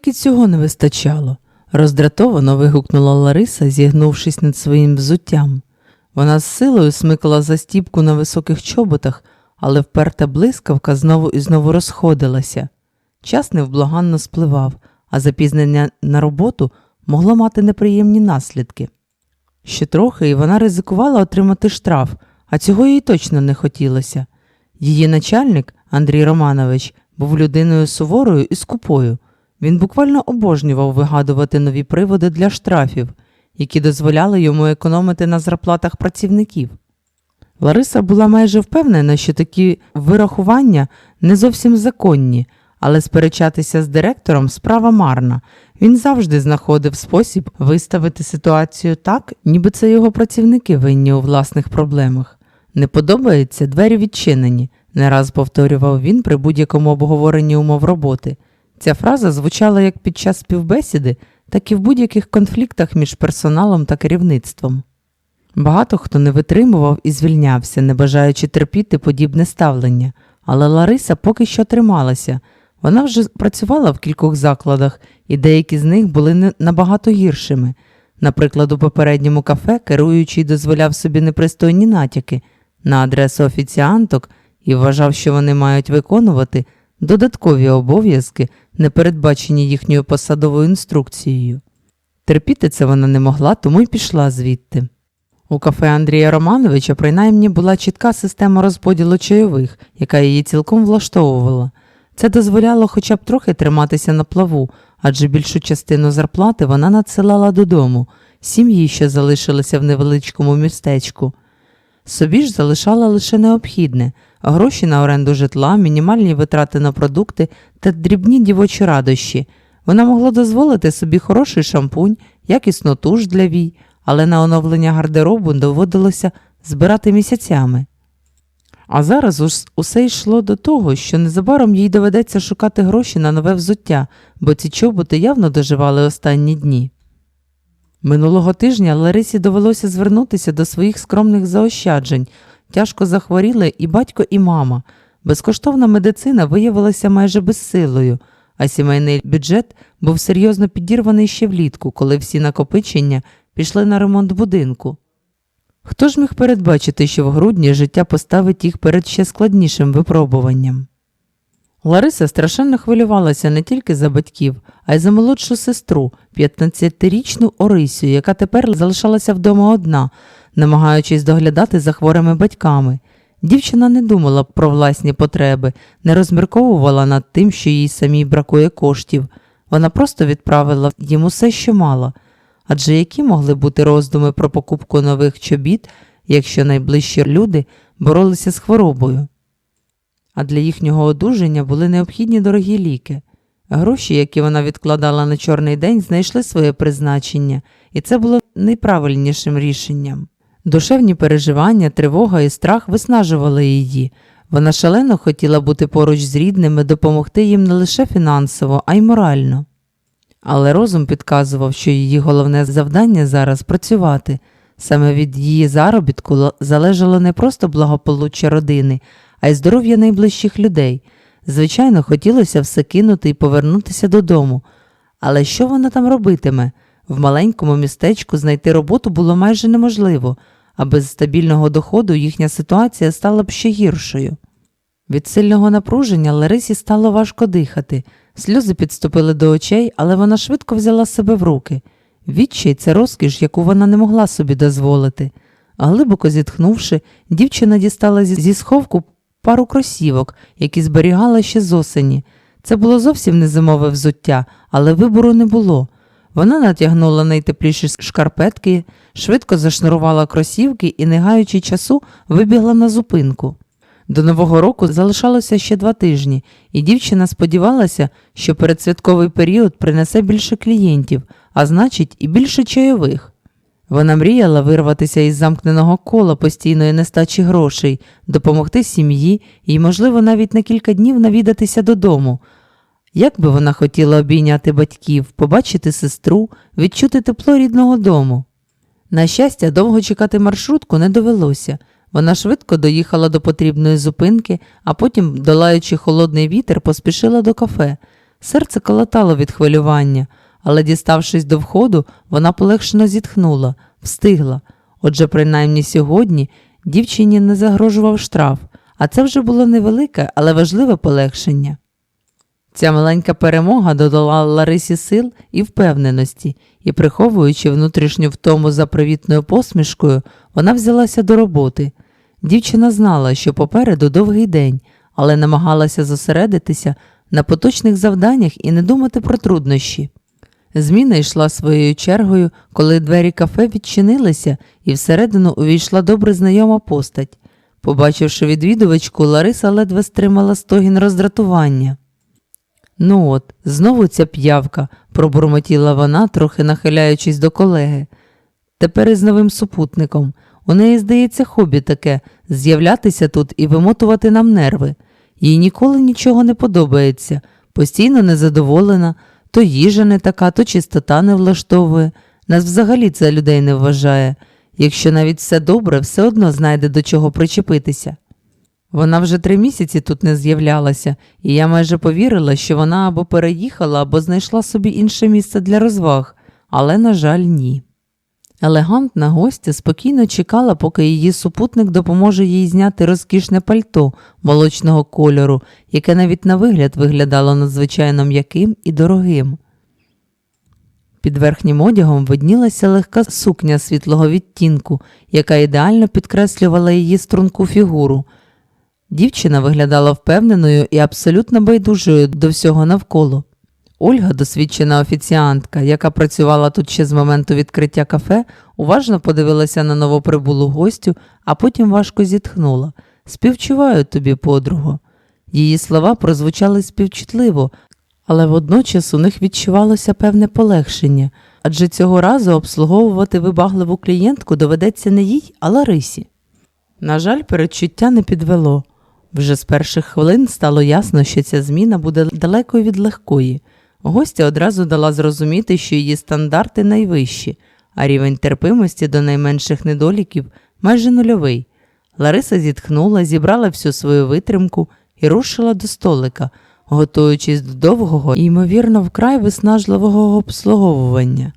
тільки цього не вистачало, роздратовано вигукнула Лариса, зігнувшись над своїм взуттям. Вона з силою смикала застіпку на високих чоботах, але вперта блискавка знову і знову розходилася. Час невблаганно спливав, а запізнення на роботу могло мати неприємні наслідки. Ще трохи і вона ризикувала отримати штраф, а цього їй точно не хотілося. Її начальник, Андрій Романович, був людиною суворою і скупою. Він буквально обожнював вигадувати нові приводи для штрафів, які дозволяли йому економити на зарплатах працівників. Лариса була майже впевнена, що такі вирахування не зовсім законні, але сперечатися з директором справа марна. Він завжди знаходив спосіб виставити ситуацію так, ніби це його працівники винні у власних проблемах. Не подобається, двері відчинені, не раз повторював він при будь-якому обговоренні умов роботи. Ця фраза звучала як під час співбесіди, так і в будь-яких конфліктах між персоналом та керівництвом. Багато хто не витримував і звільнявся, не бажаючи терпіти подібне ставлення, але Лариса поки що трималася. Вона вже працювала в кількох закладах, і деякі з них були набагато гіршими. Наприклад, у попередньому кафе керуючий дозволяв собі непристойні натяки на адресу офіціанток і вважав, що вони мають виконувати додаткові обов'язки, не передбачені їхньою посадовою інструкцією. Терпіти це вона не могла, тому й пішла звідти. У кафе Андрія Романовича принаймні була чітка система розподілу чайових, яка її цілком влаштовувала. Це дозволяло хоча б трохи триматися на плаву, адже більшу частину зарплати вона надсилала додому, сім'ї, що залишилися в невеличкому містечку. Собі ж залишала лише необхідне гроші на оренду житла, мінімальні витрати на продукти та дрібні дівочі радощі. Вона могла дозволити собі хороший шампунь, якісну туш для вій, але на оновлення гардеробу доводилося збирати місяцями. А зараз усе йшло до того, що незабаром їй доведеться шукати гроші на нове взуття, бо ці чоботи явно доживали останні дні. Минулого тижня Ларисі довелося звернутися до своїх скромних заощаджень. Тяжко захворіли і батько, і мама. Безкоштовна медицина виявилася майже безсилою, а сімейний бюджет був серйозно підірваний ще влітку, коли всі накопичення пішли на ремонт будинку. Хто ж міг передбачити, що в грудні життя поставить їх перед ще складнішим випробуванням? Лариса страшенно хвилювалася не тільки за батьків, а й за молодшу сестру, 15-річну Орисю, яка тепер залишалася вдома одна, намагаючись доглядати за хворими батьками. Дівчина не думала про власні потреби, не розмірковувала над тим, що їй самій бракує коштів. Вона просто відправила їм усе, що мала. Адже які могли бути роздуми про покупку нових чобіт, якщо найближчі люди боролися з хворобою? А для їхнього одужання були необхідні дорогі ліки. Гроші, які вона відкладала на чорний день, знайшли своє призначення, і це було найправильнішим рішенням. Душевні переживання, тривога і страх виснажували її. Вона шалено хотіла бути поруч з рідними, допомогти їм не лише фінансово, а й морально. Але розум підказував, що її головне завдання зараз працювати. Саме від її заробітку залежало не просто благополуччя родини, а й здоров'я найближчих людей. Звичайно, хотілося все кинути і повернутися додому. Але що вона там робитиме? В маленькому містечку знайти роботу було майже неможливо, а без стабільного доходу їхня ситуація стала б ще гіршою. Від сильного напруження Ларисі стало важко дихати. Сльози підступили до очей, але вона швидко взяла себе в руки. Відчай це розкіш, яку вона не могла собі дозволити. Глибоко зітхнувши, дівчина дістала зі сховку пару кросівок, які зберігала ще з осені. Це було зовсім не зимове взуття, але вибору не було. Вона натягнула найтепліші шкарпетки, швидко зашнурувала кросівки і, не гаючи часу, вибігла на зупинку. До Нового року залишалося ще два тижні, і дівчина сподівалася, що передсвятковий період принесе більше клієнтів, а значить, і більше чайових. Вона мріяла вирватися із замкненого кола постійної нестачі грошей, допомогти сім'ї і, можливо, навіть на кілька днів навідатися додому. Як би вона хотіла обійняти батьків, побачити сестру, відчути тепло рідного дому. На щастя, довго чекати маршрутку не довелося. Вона швидко доїхала до потрібної зупинки, а потім, долаючи холодний вітер, поспішила до кафе. Серце колотало від хвилювання, але, діставшись до входу, вона полегшено зітхнула, встигла. Отже, принаймні сьогодні дівчині не загрожував штраф, а це вже було невелике, але важливе полегшення. Ця маленька перемога додала Ларисі сил і впевненості, і, приховуючи внутрішню втому за привітною посмішкою, вона взялася до роботи. Дівчина знала, що попереду довгий день, але намагалася зосередитися на поточних завданнях і не думати про труднощі. Зміна йшла своєю чергою, коли двері кафе відчинилися, і всередину увійшла добре знайома постать. Побачивши відвідувачку, Лариса ледве стримала стогін роздратування. Ну от, знову ця п'явка, пробурмотіла вона, трохи нахиляючись до колеги. Тепер із новим супутником. У неї, здається, хобі таке з'являтися тут і вимотувати нам нерви. Їй ніколи нічого не подобається, постійно незадоволена, то їжа не така, то чистота не влаштовує. Нас взагалі це людей не вважає. Якщо навіть все добре, все одно знайде до чого причепитися. Вона вже три місяці тут не з'являлася, і я майже повірила, що вона або переїхала, або знайшла собі інше місце для розваг, але, на жаль, ні. Елегантна гостя спокійно чекала, поки її супутник допоможе їй зняти розкішне пальто молочного кольору, яке навіть на вигляд виглядало надзвичайно м'яким і дорогим. Під верхнім одягом виднілася легка сукня світлого відтінку, яка ідеально підкреслювала її струнку фігуру. Дівчина виглядала впевненою і абсолютно байдужою до всього навколо. Ольга, досвідчена офіціантка, яка працювала тут ще з моменту відкриття кафе, уважно подивилася на новоприбулу гостю, а потім важко зітхнула. Співчуваю тобі, подруго. Її слова прозвучали співчутливо, але водночас у них відчувалося певне полегшення, адже цього разу обслуговувати вибагливу клієнтку доведеться не їй, а Ларисі. На жаль, передчуття не підвело. Вже з перших хвилин стало ясно, що ця зміна буде далекою від легкої. Гостя одразу дала зрозуміти, що її стандарти найвищі, а рівень терпимості до найменших недоліків майже нульовий. Лариса зітхнула, зібрала всю свою витримку і рушила до столика, готуючись до довгого і, ймовірно, вкрай виснажливого обслуговування.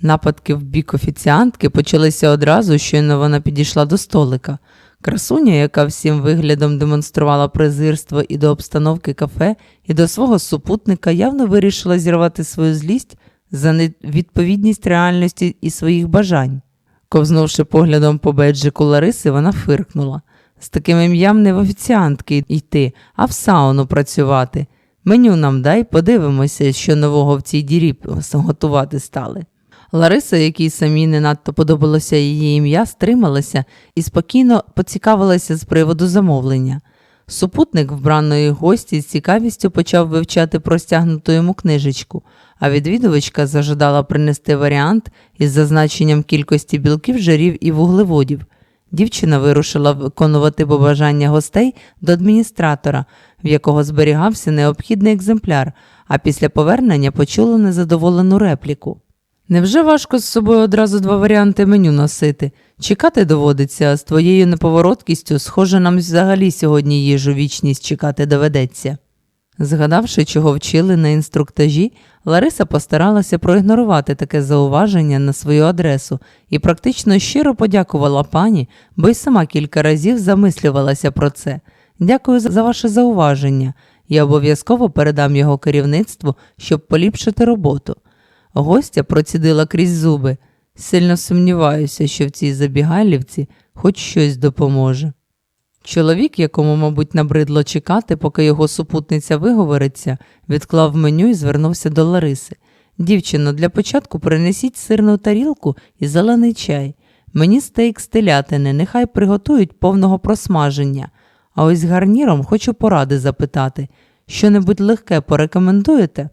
Нападки в бік офіціантки почалися одразу, щойно вона підійшла до столика. Красуня, яка всім виглядом демонструвала презирство і до обстановки кафе, і до свого супутника, явно вирішила зірвати свою злість за невідповідність реальності і своїх бажань. Ковзнувши поглядом по беджику Лариси, вона фиркнула. З таким ім'ям не в офіціантки йти, а в сауну працювати. Меню нам дай, подивимося, що нового в цій дірі готувати стали. Лариса, якій самі не надто подобалося її ім'я, стрималася і спокійно поцікавилася з приводу замовлення. Супутник вбраної гості з цікавістю почав вивчати простягнуту йому книжечку, а відвідувачка зажадала принести варіант із зазначенням кількості білків, жирів і вуглеводів. Дівчина вирушила виконувати побажання гостей до адміністратора, в якого зберігався необхідний екземпляр, а після повернення почула незадоволену репліку. Невже важко з собою одразу два варіанти меню носити? Чекати доводиться, а з твоєю неповороткістю, схоже, нам взагалі сьогодні їжу вічність чекати доведеться. Згадавши, чого вчили на інструктажі, Лариса постаралася проігнорувати таке зауваження на свою адресу і практично щиро подякувала пані, бо й сама кілька разів замислювалася про це. Дякую за ваше зауваження. Я обов'язково передам його керівництву, щоб поліпшити роботу. Гостя процідила крізь зуби. Сильно сумніваюся, що в цій забігайлівці хоч щось допоможе. Чоловік, якому, мабуть, набридло чекати, поки його супутниця виговориться, відклав меню і звернувся до Лариси. Дівчино, для початку принесіть сирну тарілку і зелений чай. Мені стейк з телятини, нехай приготують повного просмаження. А ось гарніром хочу поради запитати. Що-небудь легке порекомендуєте?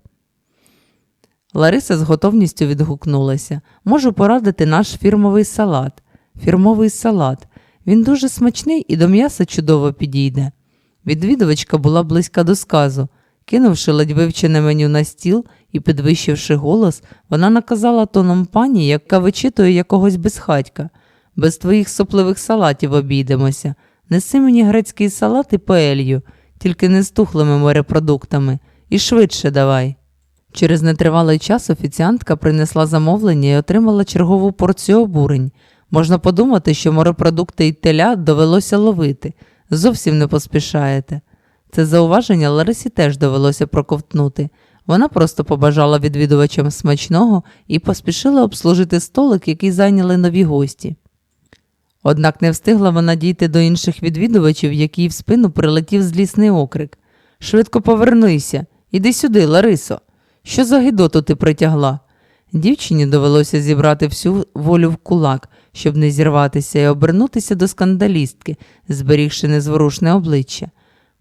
Лариса з готовністю відгукнулася. Можу порадити наш фірмовий салат. Фірмовий салат. Він дуже смачний і до м'яса чудово підійде. Відвідувачка була близька до сказу. Кинувши ледь вивчене меню на стіл і підвищивши голос, вона наказала тоном пані, яка вичитує якогось безхатька. Без твоїх сопливих салатів обійдемося. Неси мені грецький салат і паелью, тільки не з тухлими морепродуктами, і швидше давай. Через нетривалий час офіціантка принесла замовлення і отримала чергову порцію обурень. Можна подумати, що морепродукти і теля довелося ловити. Зовсім не поспішаєте. Це зауваження Ларисі теж довелося проковтнути. Вона просто побажала відвідувачам смачного і поспішила обслужити столик, який зайняли нові гості. Однак не встигла вона дійти до інших відвідувачів, який в спину прилетів злісний окрик. Швидко повернися, іди сюди, Ларисо. Що за гидоту ти притягла? Дівчині довелося зібрати всю волю в кулак, щоб не зірватися і обернутися до скандалістки, зберігши незворушне обличчя.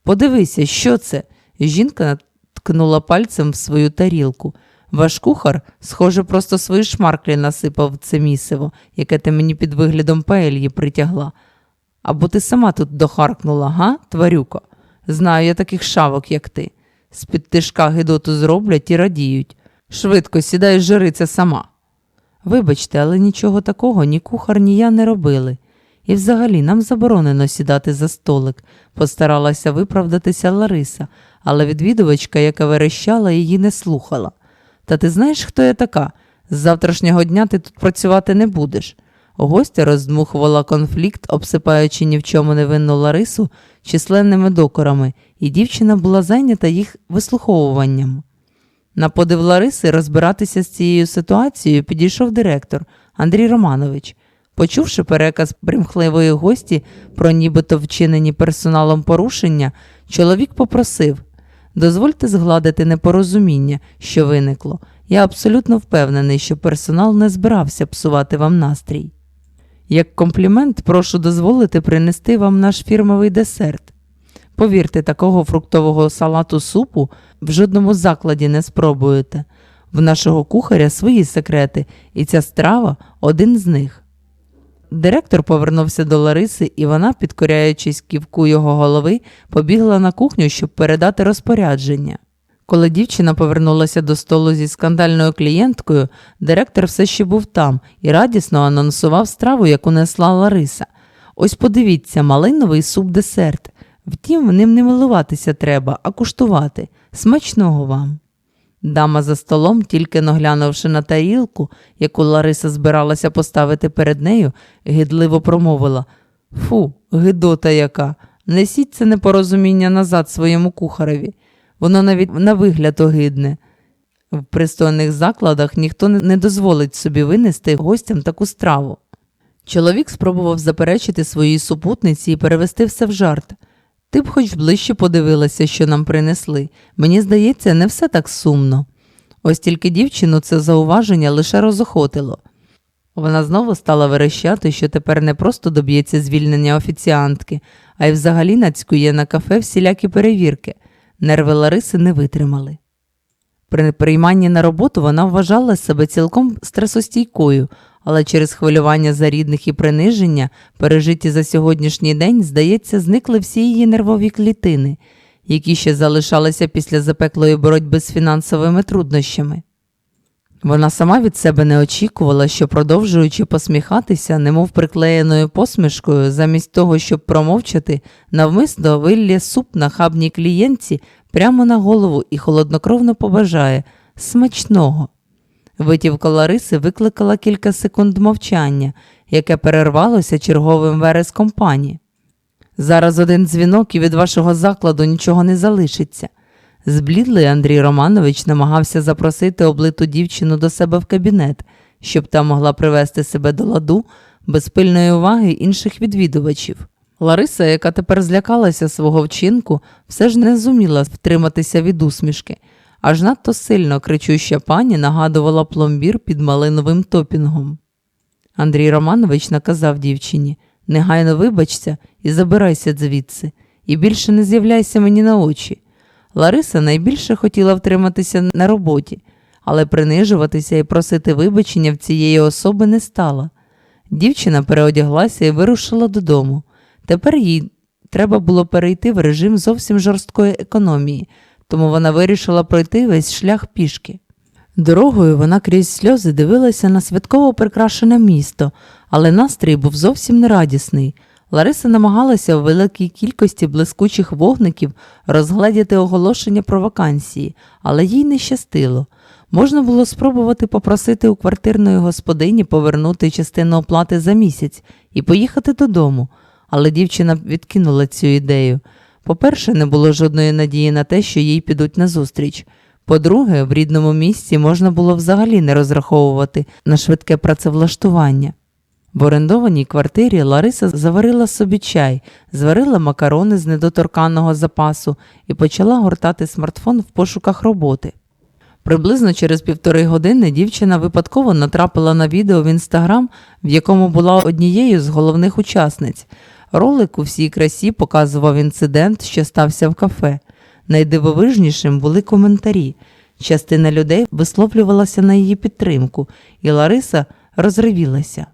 Подивися, що це? Жінка ткнула пальцем в свою тарілку. Ваш кухар, схоже, просто свої шмарклі насипав це місиво, яке ти мені під виглядом паельї притягла. Або ти сама тут дохаркнула, га, тварюко? Знаю я таких шавок, як ти. З-під тишка гидоту зроблять і радіють. Швидко сідай жириця сама. Вибачте, але нічого такого ні кухар, ні я не робили. І взагалі нам заборонено сідати за столик, постаралася виправдатися Лариса, але відвідувачка, яка верещала, її не слухала. Та ти знаєш, хто я така? З завтрашнього дня ти тут працювати не будеш. Гостя роздмухувала конфлікт, обсипаючи ні в чому невинну Ларису численними докорами, і дівчина була зайнята їх вислуховуванням. На подив Лариси розбиратися з цією ситуацією підійшов директор Андрій Романович. Почувши переказ примхливої гості про нібито вчинені персоналом порушення, чоловік попросив дозвольте згладити непорозуміння, що виникло. Я абсолютно впевнений, що персонал не збирався псувати вам настрій. Як комплімент, прошу дозволити принести вам наш фірмовий десерт. Повірте, такого фруктового салату супу в жодному закладі не спробуєте. В нашого кухаря свої секрети, і ця страва один з них. Директор повернувся до Лариси, і вона, підкоряючись ківку його голови, побігла на кухню, щоб передати розпорядження. Коли дівчина повернулася до столу зі скандальною клієнткою, директор все ще був там і радісно анонсував страву, яку несла Лариса. Ось подивіться, малиновий суп-десерт. Втім, ним не милуватися треба, а куштувати. Смачного вам. Дама за столом, тільки наглянувши на тарілку, яку Лариса збиралася поставити перед нею, гидливо промовила Фу, гидота яка, несіть це непорозуміння назад своєму кухареві. Воно навіть на вигляд огидне. В пристойних закладах ніхто не дозволить собі винести гостям таку страву. Чоловік спробував заперечити своїй супутниці і перевести все в жарт. Ти б хоч ближче подивилася, що нам принесли. Мені здається, не все так сумно. Ось тільки дівчину це зауваження лише розохотило. Вона знову стала верещати, що тепер не просто доб'ється звільнення офіціантки, а й взагалі нацькує на кафе всілякі перевірки. Нерви Лариси не витримали. При прийманні на роботу вона вважала себе цілком стресостійкою, але через хвилювання за рідних і приниження, пережиті за сьогоднішній день, здається, зникли всі її нервові клітини, які ще залишалися після запеклої боротьби з фінансовими труднощами. Вона сама від себе не очікувала, що, продовжуючи посміхатися, немов приклеєною посмішкою, замість того, щоб промовчати, навмисно виллє суп на хабній клієнтці прямо на голову і холоднокровно побажає смачного. Витівка Лариси викликала кілька секунд мовчання, яке перервалося черговим вереском пані. Зараз один дзвінок і від вашого закладу нічого не залишиться. Зблідлий Андрій Романович намагався запросити облиту дівчину до себе в кабінет, щоб та могла привести себе до ладу без пильної уваги інших відвідувачів. Лариса, яка тепер злякалася свого вчинку, все ж не зуміла втриматися від усмішки, аж надто сильно кричуща пані нагадувала пломбір під малиновим топінгом. Андрій Романович наказав дівчині негайно вибачся і забирайся звідси, і більше не з'являйся мені на очі. Лариса найбільше хотіла втриматися на роботі, але принижуватися і просити вибачення в цієї особи не стала. Дівчина переодяглася і вирушила додому. Тепер їй треба було перейти в режим зовсім жорсткої економії, тому вона вирішила пройти весь шлях пішки. Дорогою вона крізь сльози дивилася на святково прикрашене місто, але настрій був зовсім нерадісний. Лариса намагалася у великій кількості блискучих вогників розгледіти оголошення про вакансії, але їй не щастило. Можна було спробувати попросити у квартирної господині повернути частину оплати за місяць і поїхати додому, але дівчина відкинула цю ідею. По-перше, не було жодної надії на те, що їй підуть назустріч. По-друге, в рідному місці можна було взагалі не розраховувати на швидке працевлаштування. В орендованій квартирі Лариса заварила собі чай, зварила макарони з недоторканного запасу і почала гортати смартфон в пошуках роботи. Приблизно через півтори години дівчина випадково натрапила на відео в інстаграм, в якому була однією з головних учасниць. Ролик у всій красі показував інцидент, що стався в кафе. Найдивовижнішим були коментарі. Частина людей висловлювалася на її підтримку, і Лариса розривілася.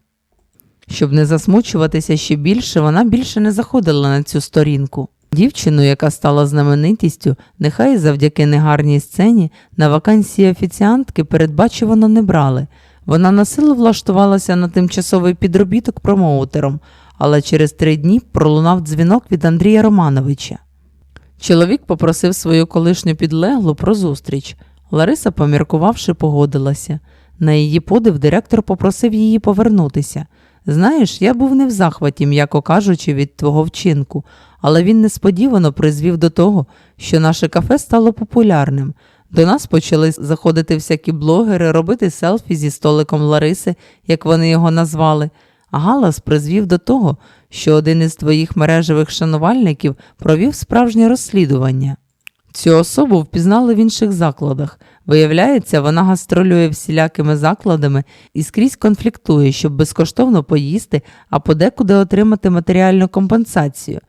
Щоб не засмучуватися ще більше, вона більше не заходила на цю сторінку. Дівчину, яка стала знаменитістю, нехай завдяки негарній сцені на вакансії офіціантки передбачувано не брали. Вона на силу влаштувалася на тимчасовий підробіток промоутером, але через три дні пролунав дзвінок від Андрія Романовича. Чоловік попросив свою колишню підлеглу про зустріч. Лариса, поміркувавши, погодилася. На її подив директор попросив її повернутися. Знаєш, я був не в захваті, м'яко кажучи, від твого вчинку, але він несподівано призвів до того, що наше кафе стало популярним. До нас почали заходити всякі блогери, робити селфі зі столиком Лариси, як вони його назвали. Галас призвів до того, що один із твоїх мережевих шанувальників провів справжнє розслідування. Цю особу впізнали в інших закладах. Виявляється, вона гастролює всілякими закладами і скрізь конфліктує, щоб безкоштовно поїсти, а подекуди отримати матеріальну компенсацію.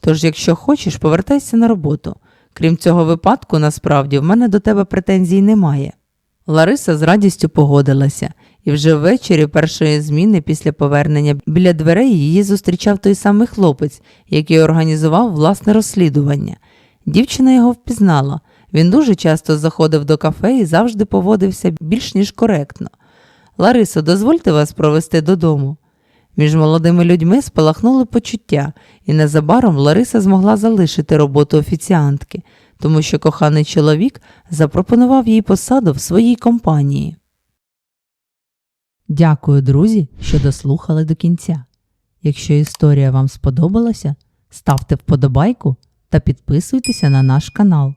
Тож, якщо хочеш, повертайся на роботу. Крім цього випадку, насправді, в мене до тебе претензій немає. Лариса з радістю погодилася, і вже ввечері першої зміни після повернення біля дверей її зустрічав той самий хлопець, який організував власне розслідування. Дівчина його впізнала. Він дуже часто заходив до кафе і завжди поводився більш ніж коректно. Ларисо, дозвольте вас провести додому. Між молодими людьми спалахнули почуття, і незабаром Лариса змогла залишити роботу офіціантки, тому що коханий чоловік запропонував їй посаду в своїй компанії. Дякую, друзі, що дослухали до кінця. Якщо історія вам сподобалася, ставте вподобайку та підписуйтеся на наш канал.